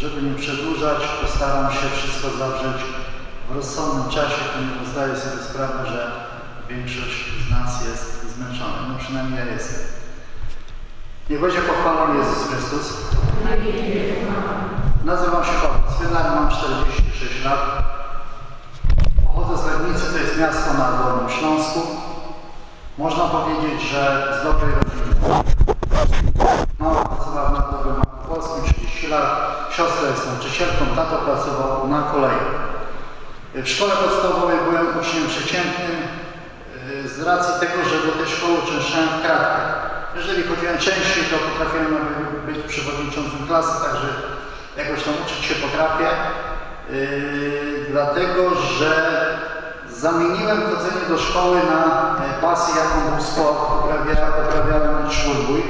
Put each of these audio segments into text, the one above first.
żeby nie przedłużać, postaram się wszystko zawrzeć w rozsądnym czasie, ponieważ zdaję sobie sprawę, że większość z nas jest zmęczona. No przynajmniej ja jestem. Niech będzie pochwalony Jezus Chrystus. Nazywam się Paweł Cwynar, mam 46 lat. Pochodzę z Legnicy, to jest miasto na Dolnym Śląsku. Można powiedzieć, że z dobrej rodziny. Mama pracowała w Narodowym Banku Polskim 30 lat, siostra jest nauczycielką, tato pracował na kolei. W szkole podstawowej byłem uczniem przeciętnym yy, z racji tego, że do tej szkoły uczęszczałem w kratkę. Jeżeli chodziłem częściej, to potrafiłem być przewodniczącym klasy, także jakoś tam uczyć się potrafię. Yy, dlatego, że zamieniłem chodzenie do szkoły na e, pasję, jaką był sport. Uprawia, uprawiałem czwórbój.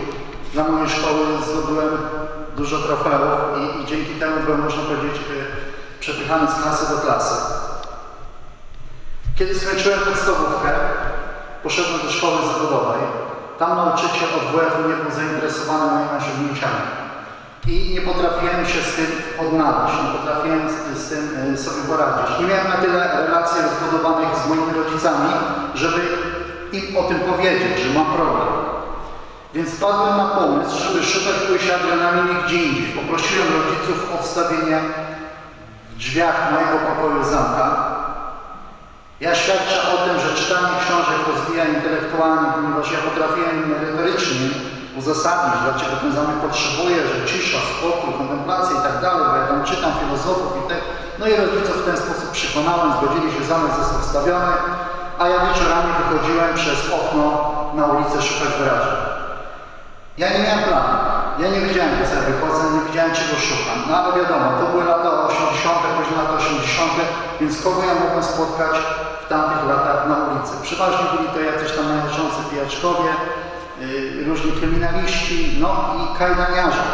Dla mojej szkoły zdobyłem dużo trofeów i, i dzięki temu byłem, można powiedzieć, e, przepychany z klasy do klasy. Kiedy skończyłem podstawówkę, poszedłem do szkoły zawodowej. Tam nauczyciel od WF-u nie był zainteresowany moimi osiągnięciami. I nie potrafiłem się z tym odnaleźć, nie potrafiłem z, z tym e, sobie poradzić. Nie miałem na tyle relacji rozbudowanych z moimi rodzicami, żeby im o tym powiedzieć, że mam problem. Więc wpadłem na pomysł, żeby szukać ujścia adrenaliny gdzie indziej. Poprosiłem rodziców o wstawienie w drzwiach mojego pokoju zamka. Ja świadczę o tym, że czytanie książek rozwija intelektualnie, ponieważ ja potrafiłem merytorycznie uzasadnić, dlaczego ten zamek potrzebuje, że cisza, spokój, kontemplacja i tak dalej, bo ja tam czytam filozofów i tak. No i rodziców w ten sposób przekonałem, zgodzili się, zamek został wstawiony, a ja wieczorami wychodziłem przez okno na ulicę szukać wyrażeń. Ja nie miałem planu. Ja nie wiedziałem, gdzie sobie wychodzę, nie wiedziałem, czego szukam. No ale wiadomo, to były lata 80., później lata 80., więc kogo ja mogłem spotkać w tamtych latach na ulicy? Przeważnie byli to jacyś tam należący pijaczkowie, yy, różni kryminaliści, no i kajdaniarze.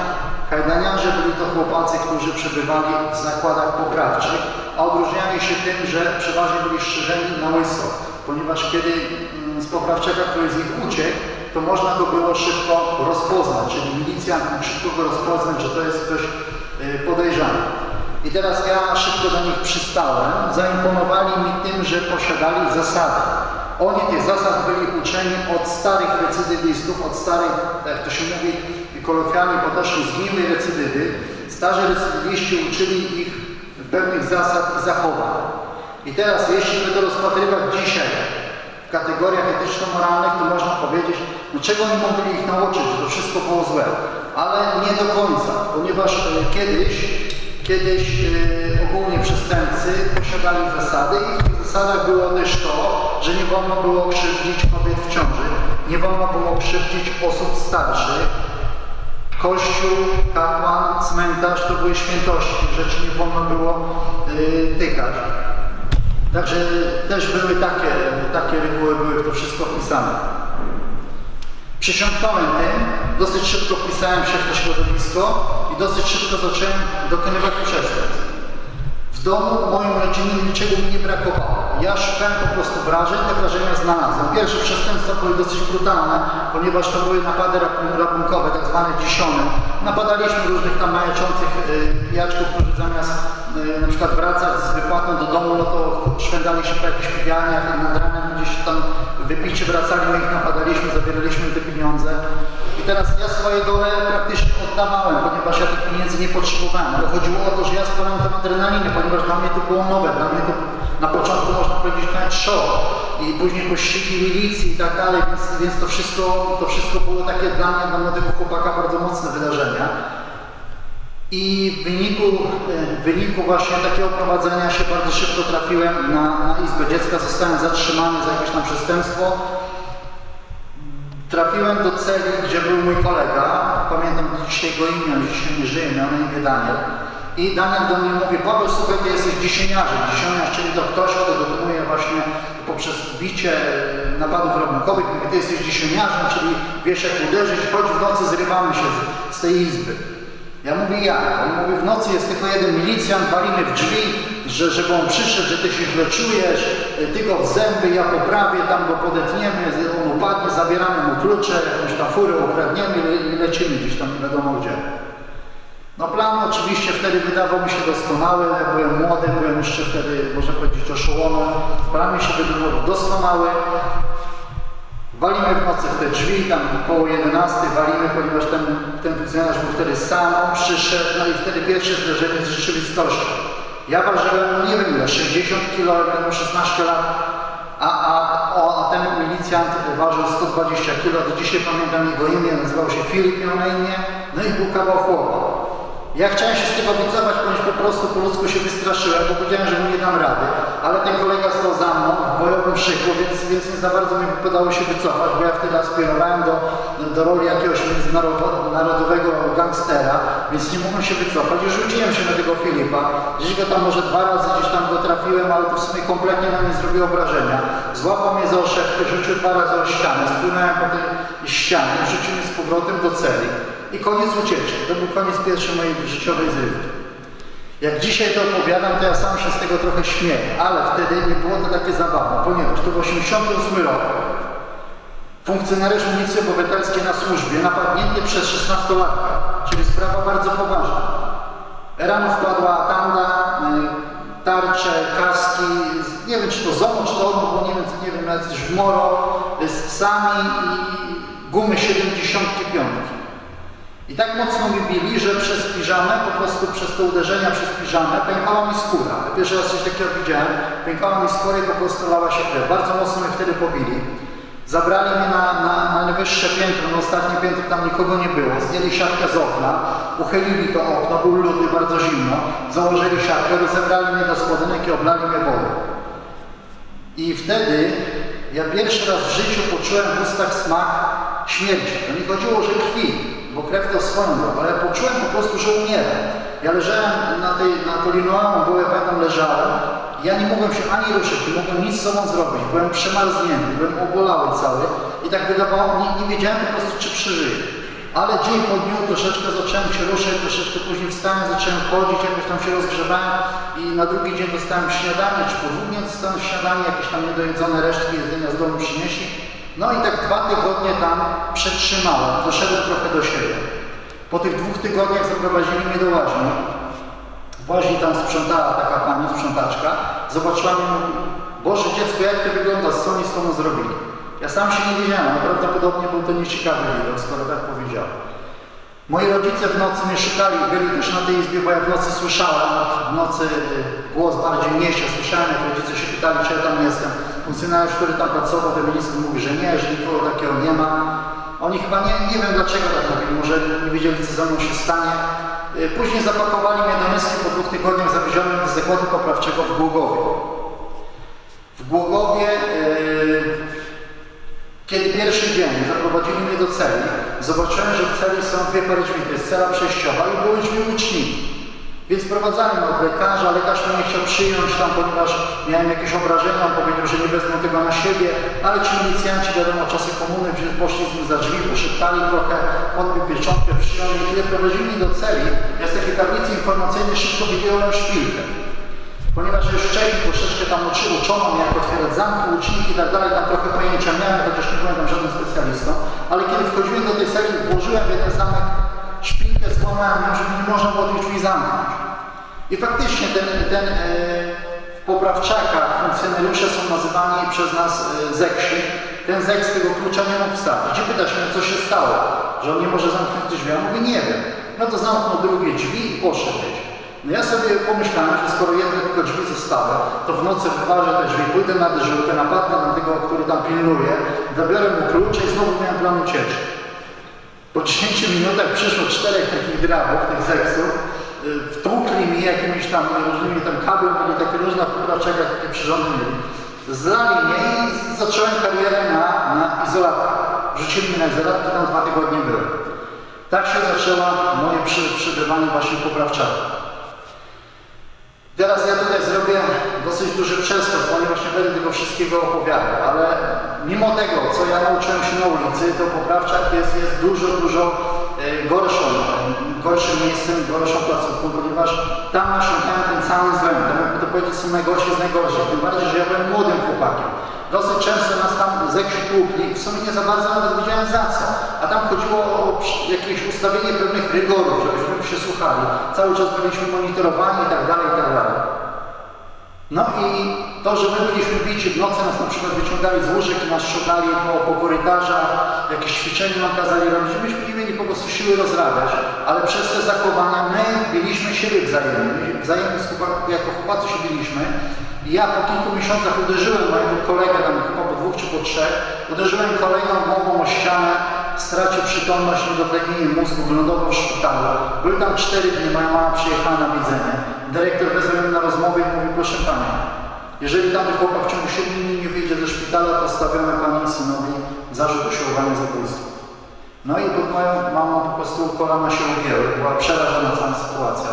Kajdaniarze byli to chłopacy, którzy przebywali w zakładach poprawczych, a odróżniali się tym, że przeważnie byli strzyżeni na łyso, ponieważ kiedy mm, z poprawczaka któryś z nich uciekł, to można go było szybko rozpoznać, czyli milicja mógł szybko go rozpoznać, że to jest ktoś y, podejrzany. I teraz ja szybko do nich przystałem, zaimponowali mi tym, że posiadali zasady. Oni tych zasad byli uczeni od starych recydywistów, od starych, jak to się mówi kolokwialnie potocznie, zgniłej recydywy. Starzy recydywiści uczyli ich pewnych zasad i zachowań. I teraz, jeśli by to rozpatrywać dzisiaj w kategoriach etyczno-moralnych, to można powiedzieć, no czego nie mogli ich nauczyć, że to wszystko było złe. Ale nie do końca, ponieważ e, kiedyś, kiedyś e, ogólnie przestępcy posiadali zasady i w tych zasadach było też to, że nie wolno było krzywdzić kobiet w ciąży, nie wolno było krzywdzić osób starszych, Kościół, kapłan, cmentarz to były świętości, rzeczy nie wolno było y, tykać. Także też były takie, takie reguły, były w to wszystko wpisane. Przysiągnąłem tym, dosyć szybko wpisałem się w to środowisko i dosyć szybko zacząłem dokonywać przestępstw. W domu moim rodzinnym niczego mi nie brakowało. Ja szukałem po prostu wrażeń, te wrażenia znalazłem. Pierwsze przestępstwa były dosyć brutalne, ponieważ to były napady rabun- rabunkowe, tak zwane dziesione. Napadaliśmy różnych tam majaczących y, pijaczków, którzy zamiast y, na przykład wracać z wypłatą do domu, no to szwendali się po jakichś piwianiach, a nad ranem gdzieś tam wypici wracali, my ich napadaliśmy, zabieraliśmy te pieniądze. I teraz ja swoje dole praktycznie oddawałem, ponieważ ja tych pieniędzy nie potrzebowałem, ale chodziło o to, że ja spalałem tam adrenaliny, ponieważ dla mnie to było nowe, dla mnie to na początku można powiedzieć nawet show i później pościgi milicji i tak dalej, więc, więc to, wszystko, to wszystko było takie dla mnie, dla młodego chłopaka bardzo mocne wydarzenia. I w wyniku, w wyniku właśnie takiego prowadzenia się bardzo szybko trafiłem na, na Izbę Dziecka, zostałem zatrzymany za jakieś tam przestępstwo. Trafiłem do celi, gdzie był mój kolega, pamiętam dzisiaj go imię, dzisiaj nie żyje, miał na imię Daniel. I Daniel do mnie mówi, Paweł, słuchaj, ty jesteś dziesieniarzem. Dziesieniarz, czyli to ktoś, kto dokonuje właśnie poprzez bicie e, napadów rabunkowych. Mówi, ty jesteś dziesieniarzem, czyli wiesz jak uderzyć, chodź w nocy, zrywamy się z, z tej izby. Ja mówię, jak? On mówi, w nocy jest tylko jeden milicjant, walimy w drzwi, że, żeby on przyszedł, że ty się źle czujesz, y, ty go w zęby, ja poprawię, tam go podetniemy, on upadnie, zabieramy mu klucze, jakąś tam furę ukradniemy i lecimy gdzieś tam nie wiadomo gdzie. No plan oczywiście wtedy wydawał mi się doskonały, jak byłem młody, byłem jeszcze wtedy, można powiedzieć, oszołomy. Plan mi się wydawał doskonały. Walimy w nocy w te drzwi, tam około 11 walimy, ponieważ ten, ten funkcjonariusz był wtedy sam, przyszedł, no i wtedy pierwsze zderzenie z rzeczywistością. Ja ważyłem, no nie wiem ile, 60 kg, miałem 16 lat, a, a, a ten milicjant ważył 120 kg, do dzisiaj pamiętam jego imię, nazywał się Filip, miał na imię, no i był kawał chłopa. Ja chciałem się wycofać, ponieważ po prostu po ludzku się wystraszyłem, bo wiedziałem, że nie dam rady, ale ten kolega stał za mną w bojowym szyku, więc, więc nie za bardzo mi wypadało się wycofać, bo ja wtedy aspirowałem do, do roli jakiegoś międzynarodowego gangstera, więc nie mogłem się wycofać i rzuciłem się na tego Filipa. Gdzieś go tam może dwa razy gdzieś tam go trafiłem, ale to w sumie kompletnie na mnie zrobiło wrażenia. Złapał mnie za oszewkę, rzucił dwa razy o ścianę, spłynąłem po tej ścianie, rzucił mnie z powrotem do celi. I koniec ucieczki. To był koniec pierwszej mojej życiowej zrywki. Jak dzisiaj to opowiadam, to ja sam się z tego trochę śmieję, ale wtedy nie było to takie zabawne, ponieważ to w 88 roku funkcjonariusz milicji obywatelskiej na służbie napadnięty przez 16-latka, czyli sprawa bardzo poważna. Rano wpadła tanda, y, tarcze, kaski, nie wiem czy to ZOMO, czy to ono, bo nie wiem, nie wiem, jacyś w moro, y, z psami i gumy 75. I tak mocno mi bili, że przez piżamę, po prostu przez te uderzenia przez piżamę pękała mi skóra. Pierwszy raz coś takiego widziałem, pękała mi skóra i po prostu lała się krew. Bardzo mocno mnie wtedy pobili. Zabrali mnie na, na, na najwyższe piętro, na ostatnie piętro, tam nikogo nie było. Zdjęli siatkę z okna, uchylili to okno, był luty, bardzo zimno, założyli siatkę, rozebrali mnie do spodenek i oblali mnie wodą. I wtedy ja pierwszy raz w życiu poczułem w ustach smak śmierci. To nie chodziło, że krwi, bo krew to drogą, ale poczułem po prostu, że umieram. Ja leżałem na, tej, na to linoleum, bo ja pamiętam leżałem ja nie mogłem się ani ruszyć, nie mogłem nic z sobą zrobić. Byłem przemarznięty, byłem obolały cały i tak wydawało, nie, nie wiedziałem po prostu, czy przeżyję. Ale dzień po dniu troszeczkę zacząłem się ruszać, troszeczkę później wstałem, zacząłem chodzić, jakoś tam się rozgrzewałem i na drugi dzień dostałem śniadanie, czy po dwóch dniach dostałem śniadanie, jakieś tam niedojedzone resztki jedzenia z domu przynieśli. No i tak dwa tygodnie tam przetrzymałem, doszedłem trochę do siebie. Po tych dwóch tygodniach zaprowadzili mnie do łaźni. W łaźni tam sprzątała taka pani, sprzątaczka. Zobaczyła mnie, mówi, Boże dziecko, jak to wygląda, co oni z tobą zrobili? Ja sam się nie wiedziałem, prawdopodobnie był to nieciekawy widok, skoro tak powiedział. Moi rodzice w nocy mnie szukali, byli też na tej izbie, bo ja w nocy słyszałem, w nocy głos bardziej mniejszy, słyszałem jak rodzice się pytali, czy ja tam jestem. Funkcjonariusz, który tam pracował, ten minister mówi, że nie, że nikogo takiego nie ma. Oni chyba nie, nie wiem dlaczego tak mówili, może nie wiedzieli co ze mną się stanie. Y, Później zapakowali mnie do miski po dwóch tygodniach zawiezionym do zakładu poprawczego w Głogowie. W Głogowie yy, kiedy pierwszy dzień zaprowadzili mnie do celi, zobaczyłem, że w celi są dwie pary drzwi, to jest cela przejściowa i były drzwi łuczniki. Więc prowadzali mnie od lekarza, lekarz mnie nie chciał przyjąć tam, ponieważ miałem jakieś obrażenia, on powiedział, że nie wezmą tego na siebie, ale ci milicjanci, wiadomo, czasy komuny, poszli z nim za drzwi, poszeptali trochę, podbił pieczątkę, przyjął mnie, kiedy prowadzili do celi, ja z takiej tablicy informacyjnej szybko wyjąłem szpilkę. Ponieważ już wcześniej troszeczkę tam uczono mnie, jak otwierać zamki, łuczniki i tak dalej, tam trochę pojęcia miałem, chociaż nie byłem tam żadnym specjalistą, ale kiedy wchodziłem do tej sali, włożyłem jeden zamek szpilkę, złamałem żeby nie można było tych drzwi zamknąć. I faktycznie ten, ten e, w poprawczakach funkcjonariusze są nazywani przez nas e. Ten zeks tego klucza nie mógł wstawić. I pytać mnie, co się stało, że on nie może zamknąć drzwi. Ja mówię, nie wiem. No to zamknął drugie drzwi i poszedł. No ja sobie pomyślałem, że skoro jedne tylko drzwi zostały, to w nocy wyważę te drzwi, pójdę na dyżurkę, napadnę na tego, który tam pilnuje, zabiorę mu klucze i znowu miałem plan ucieczki. Po 10 minutach przyszło czterech takich drabów, tych zeksów, y, wtłukli mi jakimiś tam różnymi tam kablem, byli takie różne poprawczaka, takie przyrządy. Zlali mnie i zacząłem karierę na, na izolatkę. Wrzucili mnie na izolatkę, tam dwa tygodnie byłem. Tak się zaczęła moje przy, właśnie poprawczaka. Teraz ja tutaj zrobię dosyć duży przeskok, ponieważ nie będę tego wszystkiego opowiadał, ale mimo tego, co ja nauczyłem się na ulicy, to poprawczak jest, jest dużo, dużo e, gorszą, gorszym miejscem, gorszą placówką, ponieważ tam nasiąkałem ten cały złem, tam jakby to powiedzieć są najgorsi z najgorszych, tym bardziej, że ja byłem młodym chłopakiem. Dosyć często nas tam zeksiu tłukli, w sumie nie za bardzo nawet wiedziałem za co. A tam chodziło o jakieś ustawienie pewnych rygorów, żebyśmy się słuchali. Cały czas byliśmy monitorowani i tak dalej, i tak dalej. No i to, że my byliśmy bici w nocy, nas na przykład wyciągali z łóżek i nas szukali po, po korytarzach, jakieś ćwiczenia nam kazali robić, myśmy nie mieli po prostu siły rozrabiać, ale przez te zachowania my biliśmy siebie wzajemnie, wzajemnie jako chłopacy się biliśmy. I ja po kilku miesiącach uderzyłem mojego kolegę, tam chyba po dwóch czy po trzech, uderzyłem kolegę głową o ścianę, stracił przytomność, niedotlenienie mózgu, wylądował w szpitalu. Był tam cztery dni, moja mama przyjechała na widzenie. Dyrektor wezwał mnie na rozmowę i mówi, proszę Pana, jeżeli tamty chłopak w ciągu 7 dni nie wyjdzie ze szpitala, to stawiamy Pani i synowi zarzut usiłowania zabójstwa. No i pod moją mamą po prostu kolana się ugięły, była przerażona całą sytuacją.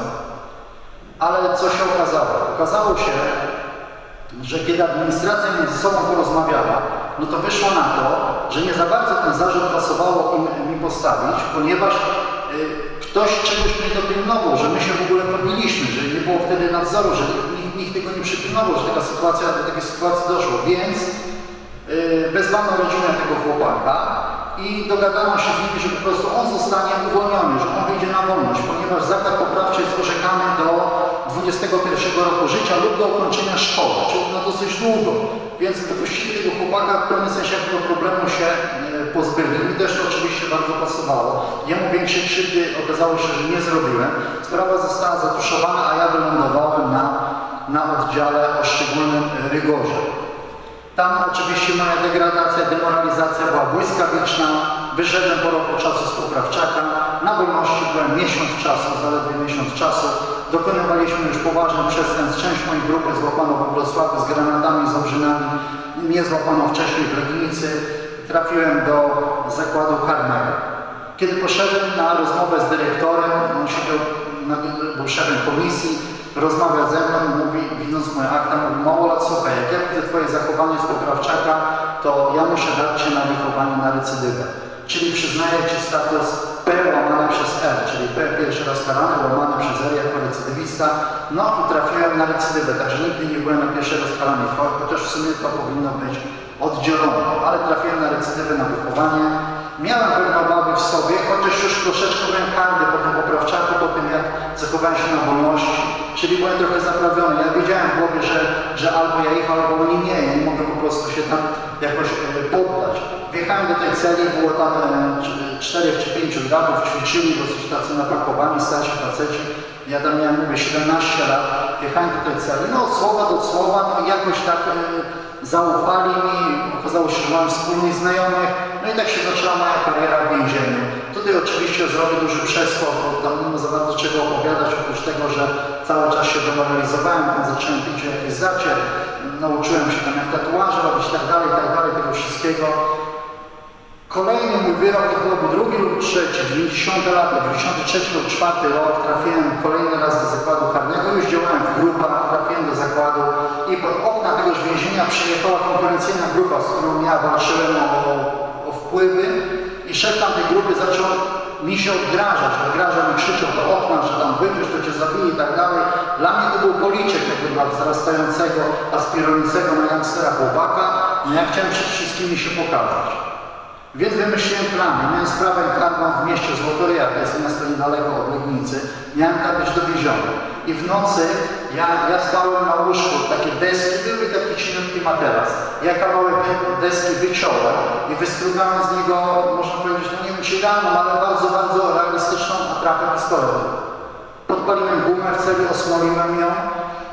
Ale co się okazało? Okazało się, że kiedy administracja między sobą porozmawiała, no to wyszło na to, że nie za bardzo ten zarzut pasowało im, mi postawić, ponieważ y, ktoś czegoś nie dopilnował, że my się w ogóle podjęliśmy, że nie było wtedy nadzoru, że nikt, nikt tego nie przypilnował, że taka sytuacja, do takiej sytuacji doszło. Więc y, wezwano rodzinę tego chłopaka i dogadano się z nimi, że po prostu on zostanie uwolniony, że on wyjdzie na wolność, ponieważ zakład poprawczy jest orzekany do 21 roku życia lub do ukończenia szkoły, czyli na dosyć długo. Więc wypuścili tego chłopaka, w pewnym sensie tego problemu się e, pozbyli. Mi też to oczywiście bardzo pasowało. Jemu większej krzywdy okazało się, że nie zrobiłem. Sprawa została zatuszowana, a ja wylądowałem na, na oddziale o szczególnym e, rygorze. Tam oczywiście moja degradacja, demoralizacja była błyskawiczna. Wyszedłem po roku czasu z poprawczaka. Na wolności byłem miesiąc czasu, zaledwie miesiąc czasu. Dokonywaliśmy już poważnych przestępstw. Część mojej grupy złapano we Wrocławiu z granatami, z obrzynami. Mnie złapano wcześniej w Legnicy. Trafiłem do zakładu karnego. Kiedy poszedłem na rozmowę z dyrektorem, on siedział, był szefem komisji, rozmawia ze mną mówi, widząc moje akta, mówi, Małolat, słuchaj, jak ja widzę Twoje zachowanie z poprawczaka, to ja muszę dać Cię na wychowanie na recydywę. Czyli przyznaję Ci status P łamane przez R, czyli P pierwszy raz karany, łamane przez R jako recydywista. No i trafiłem na recydywę, także nigdy nie byłem na pierwszy raz karany, cho- chociaż w sumie to powinno być oddzielone, ale trafiłem na recydywę, na wychowanie. Miałem pewne obawy w sobie, chociaż już troszeczkę byłem hardy po tym poprawczaku, po tym jak zachowałem się na wolności, czyli byłem trochę zaprawiony. Ja wiedziałem w głowie, że, że albo ja ich, albo oni nie, ja nie mogę po prostu się tam jakoś e, poddać. Wjechałem do tej celi, było tam e, cz- czterech czy pięciu gatów, ćwiczyli, dosyć tacy napakowani, starsi faceci. Ja tam miałem, mówię, 17 lat, wjechałem do tej celi, no słowa do słowa, no jakoś tak e, zaufali mi, okazało się, że mam wspólnych znajomych, no i tak się zaczęła moja kariera w więzieniu. Tutaj oczywiście zrobię duży przeskok, bo tam nie ma za bardzo czego opowiadać, oprócz tego, że cały czas się demoralizowałem, tam zacząłem pić jakieś zacie, nauczyłem się tam jak tatuaże robić tak dalej, tak dalej, tego wszystkiego. Kolejny mój wyrok to byłoby drugi lub trzeci, 90 lata, 93 lub 4 rok, trafiłem kolejny raz do zakładu karnego, już działałem w grupach, trafiłem do zakładu i pod okna tegoż więzienia przyjechała konkurencyjna grupa, z którą ja walczyłem o, o wpływy i szef tamtej grupy zaczął mi się odgrażać, odgrażał mi krzyczał do okna, że tam wyjdziesz, to cię zabije i tak dalej. Dla mnie to był policzek jakby dla wzrastającego, aspirującego na gangstera chłopaka, no ja chciałem przed wszystkimi się pokazać. Więc wymyśliłem plan. Ja miałem sprawę karną w mieście Złotoryja, to jest miasto niedaleko od Legnicy. Miałem tam być dowieziony. I w nocy ja, ja spałem na łóżku, takie deski, były taki cieniutki materac. Ja kawałek de- deski wyciąłem i wystrugałem z niego, można powiedzieć, no nie wiem ale bardzo, bardzo realistyczną atrapę pistoletu. Podpaliłem gumę w celi, osmoliłem ją,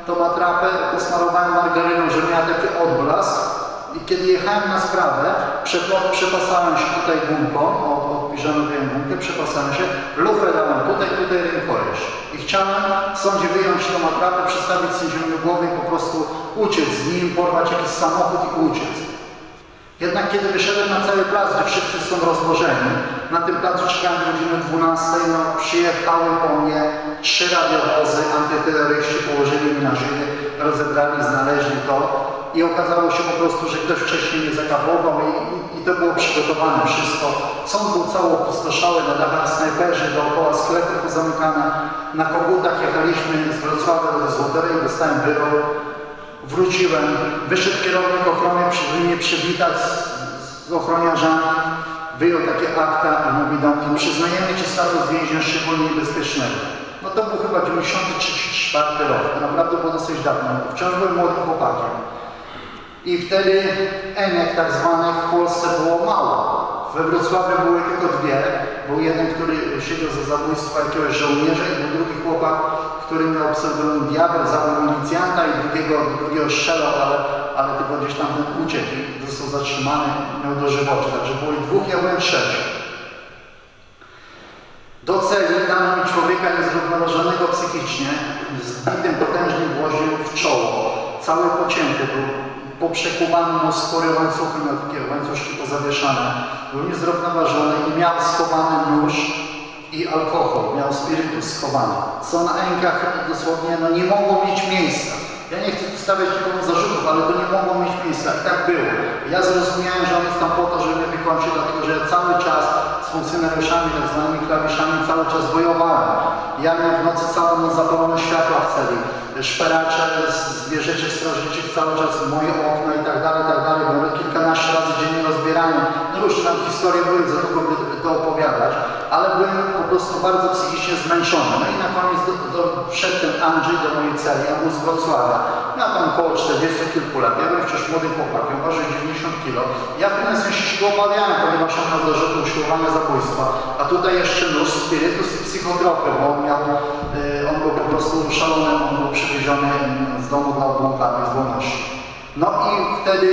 tą atrapę, posmarowałem margaryną, żeby miała taki odblask. I kiedy jechałem na sprawę, przepasałem się tutaj gumką, od, odpiżanowiłem gumkę, przepasałem się, lufę dałem tutaj, tutaj rękojeść. I chciałem w sądzie wyjąć tą atrapę, przedstawić sędziemu głowy i po prostu uciec z nim, porwać jakiś samochód i uciec. Jednak kiedy wyszedłem na cały plac, gdzie wszyscy są rozłożeni, na tym placu czekałem godziny 12, no przyjechały po mnie trzy radiowozy, antyterroryści położyli mi na żyły, rozebrali, znaleźli to i okazało się po prostu, że ktoś wcześniej mnie zakapował i, i, i to było przygotowane wszystko. Sąd był cały opustoszały, na dachach snajperzy, dookoła sklepy pozamykane. Na kogutach jechaliśmy z Wrocławia do Złotoryi, dostałem wyrok wróciłem, wyszedł kierownik ochrony, żeby mnie przywitać z, z ochroniarzami, wyjął takie akta i mówi do mnie, przyznajemy Ci status więźnia szczególnie niebezpiecznego. No to był chyba 93-94 rok, naprawdę było dosyć dawno, wciąż byłem młodym chłopakiem. I wtedy Enek tak zwanych w Polsce było mało. We Wrocławiu były tylko dwie. Był jeden, który siedział za zabójstwo jakiegoś żołnierza i był drugi chłopak, który miał pseudonim Diabeł, zabił milicjanta i drugiego, drugiego strzelał, ale, ale tylko gdzieś tam uciekł i został zatrzymany, miał dożywocie. Także było dwóch, ja byłem trzeci. Do celi dano mi człowieka niezrównoważonego psychicznie, z bitym potężnym gwoździem w czoło. Cały pocięty był, poprzekuwany mu spory łańcuchy, miał takie łańcuszki pozawieszane. Był niezrównoważony i miał schowany nóż i alkohol, miał spirytus schowany. Co na rękach dosłownie no, nie mogło mieć miejsca. Ja nie chcę stawiać nikomu zarzutów, ale to nie mogło mieć miejsca. I tak było. Ja zrozumiałem, że on jest tam po to, żeby mnie wykończyć, dlatego że ja cały czas z funkcjonariuszami, tak zwanymi klawiszami, cały czas wojowałem. Ja miałem w nocy całą noc zapalone światła w celi, szperacze z zwierzęciach strażniczych cały czas moje okna i tak dalej, i tak dalej, bo kilkanaście razy dziennie rozbierane. No różne tam historie były, za długo by to opowiadać, ale byłem po prostu bardzo psychicznie zmęczony. No i na koniec do, do, wszedł ten Andrzej do mojej celi, on był z Wrocławia. Miał tam około 40 kilku lat, ja byłem wciąż młodym chłopakiem, ważył 90 kilo. Ja w pewnym sensie się obawiałem, ponieważ on miał zarzuty usiłowania zabójstwa, a tutaj jeszcze nóż, spirytus i psychotropy, bo on miał, y, on był po prostu szalony, on był przywieziony z domu dla odbłąkanych z wolności. No i wtedy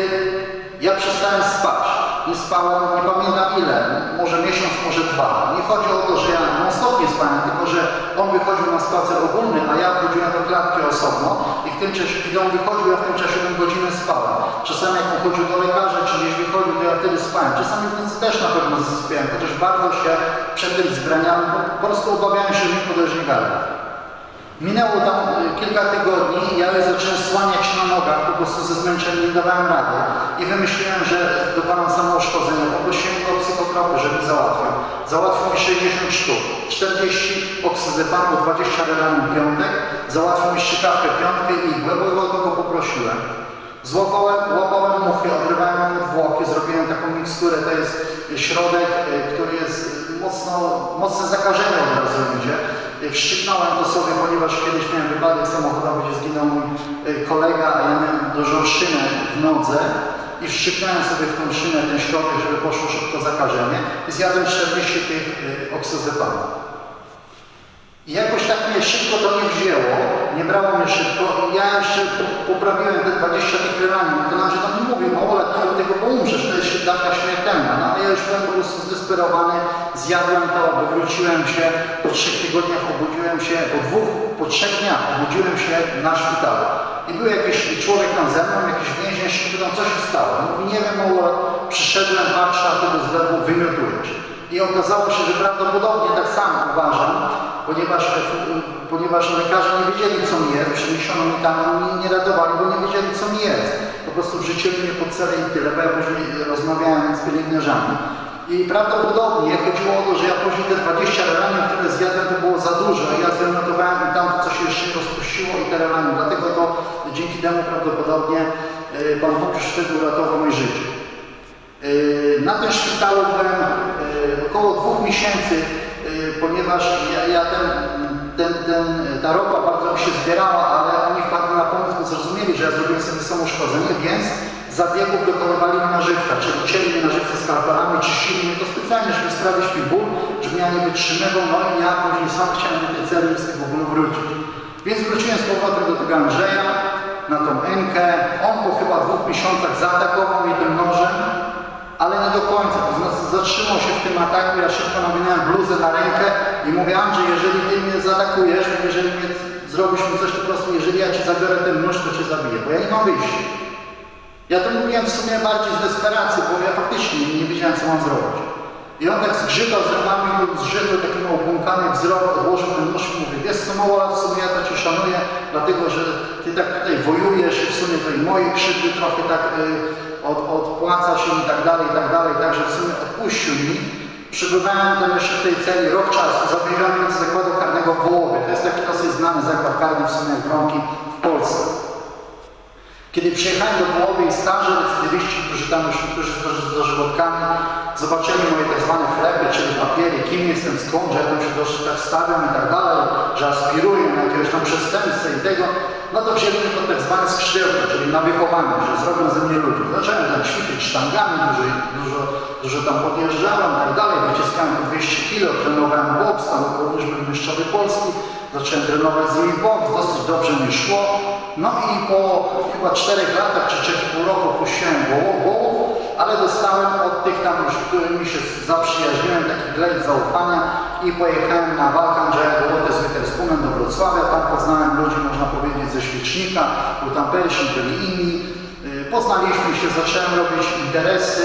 ja przestałem spać. Nie spałem, nie pamiętam ile, może miesiąc, może dwa. Nie chodzi o to, że ja non stop nie spałem, tylko że on wychodził na spacer ogólny, a ja wchodziłem do klatki osobno i w tym czasie, kiedy on wychodził, ja w tym czasie bym godzinę spałem. Czasami jak on chodził do lekarza, czy gdzieś wychodził, to ja wtedy spałem. Czasami w nocy też na pewno zasypiałem, chociaż bardzo się przed tym zbraniałem, bo po prostu obawiałem się, że podejrzewali. Minęło tam y, kilka tygodni i ja już zacząłem słaniać na nogach, po prostu ze zmęczenia nie dawałem rady. I wymyśliłem, że dokonam samouszkodzenia. Poprosiłem go psychotropy, żeby załatwił. Załatwił mi 60 sztuk, 40 oksyzepanu, 20 relamin piątek, załatwił mi strzykawkę piątkę i igłę, bo to go poprosiłem. Złapałem, łapałem muchy, odrywałem odwłoki, zrobiłem taką miksturę, to jest środek, y, który jest mocno, mocne zakażenie od razu idzie. Wszczyknąłem to sobie, ponieważ kiedyś miałem wypadek samochodowy, gdzie zginął mój y, kolega, a ja miałem dużą szynę w nodze i wszczyknąłem sobie w tą szynę ten środek, żeby poszło szybko zakażenie i zjadłem 40 tych y, oksyzepanów. I jakoś tak mnie szybko to nie wzięło, nie brało mnie szybko ja jeszcze po- poprawiłem te 20 tych. To nam się tam nie mówił, no Ola, ty od tego umrzesz, to jest dawka śmiertelna. No ale ja już byłem po prostu zdesperowany, zjadłem to, wywróciłem się, po trzech tygodniach obudziłem się, po dwóch, po trzech dniach obudziłem się na szpitalu. I był jakiś człowiek tam ze mną, jakiś więzień, się pytał, co się stało. Mówi, nie wiem, Ola, przyszedłem, patrzę, a ty do zlewu wymiotujesz. I okazało się, że prawdopodobnie tak samo uważam, ponieważ, ponieważ lekarze nie wiedzieli, co mi jest, przeniesiono mi tam, oni nie ratowali, bo nie wiedzieli, co mi jest. Po prostu wrzucili mnie pod celę i tyle, bo ja później rozmawiałem z pielęgniarzami. I prawdopodobnie chodziło o to, że ja później te 20 relanin, które zjadłem, to było za dużo. Ja zwymiotowałem i tam coś jeszcze rozpuściło i te relanin. Dlatego to dzięki temu prawdopodobnie e, Pan Bóg już wtedy uratował moje życie. Yy, Na tym szpitalu byłem około dwóch miesięcy, ponieważ ja, ja ten, ten, ten, ta ropa bardzo mi się zbierała, ale oni wpadli na pomysł, bo zrozumieli, że ja zrobiłem sobie samouszkodzenie, więc zabiegów dokonywali na żywca, czyli cięli mnie na żywce skalpelami, czyścili mnie to specjalnie, żeby sprawić mi ból, żebym ja nie wytrzymywał, no i ja później sam chciałem do tej celi z tego bólu wrócić. Więc wróciłem z powrotem do tego Andrzeja, na tą Enkę, on po chyba dwóch miesiącach zaatakował mnie tym nożem, ale nie do końca, to znaczy zatrzymał się w tym ataku, ja szybko nawinąłem bluzę na rękę i mówię, Andrzej, jeżeli ty mnie zaatakujesz, jeżeli mnie zrobisz mi coś, to po prostu, jeżeli ja ci zabiorę ten nóż, to cię zabiję, bo ja nie mam wyjścia. Ja to mówiłem w sumie bardziej z desperacji, bo ja faktycznie nie wiedziałem, co mam zrobić. I on tak zgrzytał zębami, zgrzytał taki miał obłąkany wzrok, odłożył ten nóż i mówi, wiesz co mało, w sumie ja to Cię szanuję, dlatego że Ty tak tutaj wojujesz i w sumie i moje krzywdy trochę tak y, od, odpłaca się i tak dalej, i tak dalej, także w sumie odpuścił mi. Przebywałem tam jeszcze w tej celi rok czasu, zabiegałem do zakładu karnego w. To jest taki dosyć znany zakład karny w sumie jak Wronki w Polsce. Kiedy przyjechałem do Połowy i starzy recydywiści, którzy tam już niektórzy z doży- z dożywotami, zobaczyli moje tak zwane czyli papiery, kim jestem, skąd, że ja tam się dosyć tak stawiam i tak dalej, że aspiruję na jakiegoś tam przestępcę i tego, no to wzięli mnie pod tak zwane czyli na wychowanie, że zrobią ze mnie ludzi. Zacząłem tam ćwiczyć sztangami, dużo, dużo, dużo tam podjeżdżałem i tak dalej, wyciskałem po 200 kilo, trenowałem boks, tam również byli mistrzowie Polski, zacząłem trenować z nimi dosyć dobrze mi szło. No i po chyba 4 latach czy 3,5 roku puściłem wołów, ale dostałem od tych tam już, którymi się zaprzyjaźniłem, taki glejt zaufania i pojechałem na walkę Andrzeja Gołotę z Witherspoonem do Wrocławia. Tam poznałem ludzi, można powiedzieć, ze Świecznika, był tam Persin, byli inni. Y, Poznaliśmy się, zacząłem robić interesy,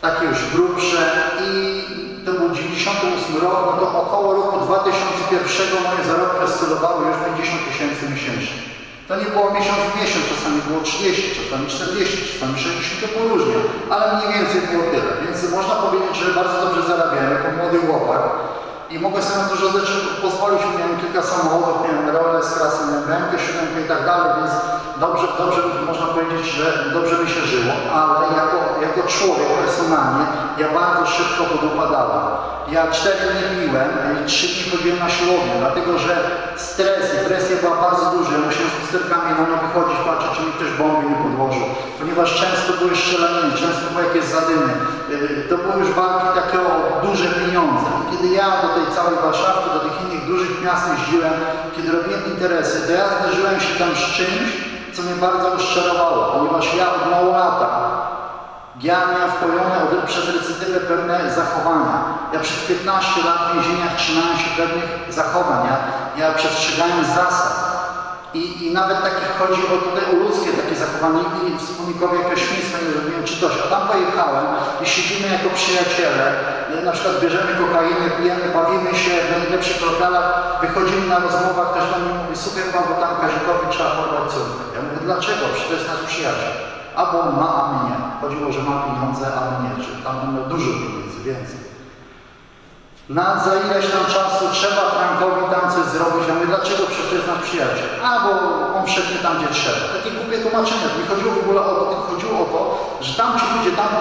takie już grubsze i to był 98 rok, no to około roku 2001 moje zarobki oscylowały już 50 tysięcy miesięcznie. To nie było miesiąc w miesiąc, czasami było 30, czasami 40, czasami 60, to było różnie, ale mniej więcej było tyle. Więc można powiedzieć, że bardzo dobrze zarabiałem jako młody chłopak i mogę sobie na dużo rzeczy pozwolić. Kilka samochodów, miałem rolę z klasy, miałem BMW, 7 i tak dalej, więc dobrze, dobrze można powiedzieć, że dobrze mi się żyło, ale jako, jako człowiek personalnie ja bardzo szybko podupadałem. Ja 4 dni piłem i 3 dni chodziłem na siłownię, dlatego że stres i presja była bardzo duża. Ja musiałem z lusterkami rano wychodzić, patrzeć, czy mi ktoś bomby nie podłożył, ponieważ często były strzelaniny, często były jakieś zadymy. Yy, To były już walki takie o duże pieniądze. I kiedy ja do tej całej Warszawki, do tych innych dużych miast jeździłem, kiedy robiłem interesy, to ja zderzyłem się tam z czymś, co mnie bardzo rozczarowało, ponieważ ja od mało lata ja miałem wpojone przez recydywę pewne zachowania. Ja przez 15 lat w więzieniach trzymałem się pewnych zachowań. Ja, ja przestrzegałem zasad. I, I nawet takich chodzi o tutaj o ludzkie zachowanie i jakiegoś świństwa nie zrobiłem czy coś. A tam pojechałem i siedzimy jako przyjaciele, na przykład bierzemy kokainę, pijemy, bawimy się w najlepszych lokalach, wychodzimy na rozmowach, do mnie mówi, słuchaj pan, bo tam Kazikowi trzeba porwać córkę. Ja mówię, dlaczego? Przecież to jest nasz przyjaciel. Albo ma, a my nie. Chodziło, że ma pieniądze, a my nie. Czyli tam miał dużo pieniędzy, więcej. Na za ileś tam czasu trzeba Frankowi tam coś zrobić. Ja mówię, dlaczego? Przecież jest nasz przyjaciel. A, bo on wszedł tam, gdzie trzeba. Takie głupie tłumaczenia. Nie chodziło w ogóle o to, tylko chodziło o to, że tam ci ludzie tam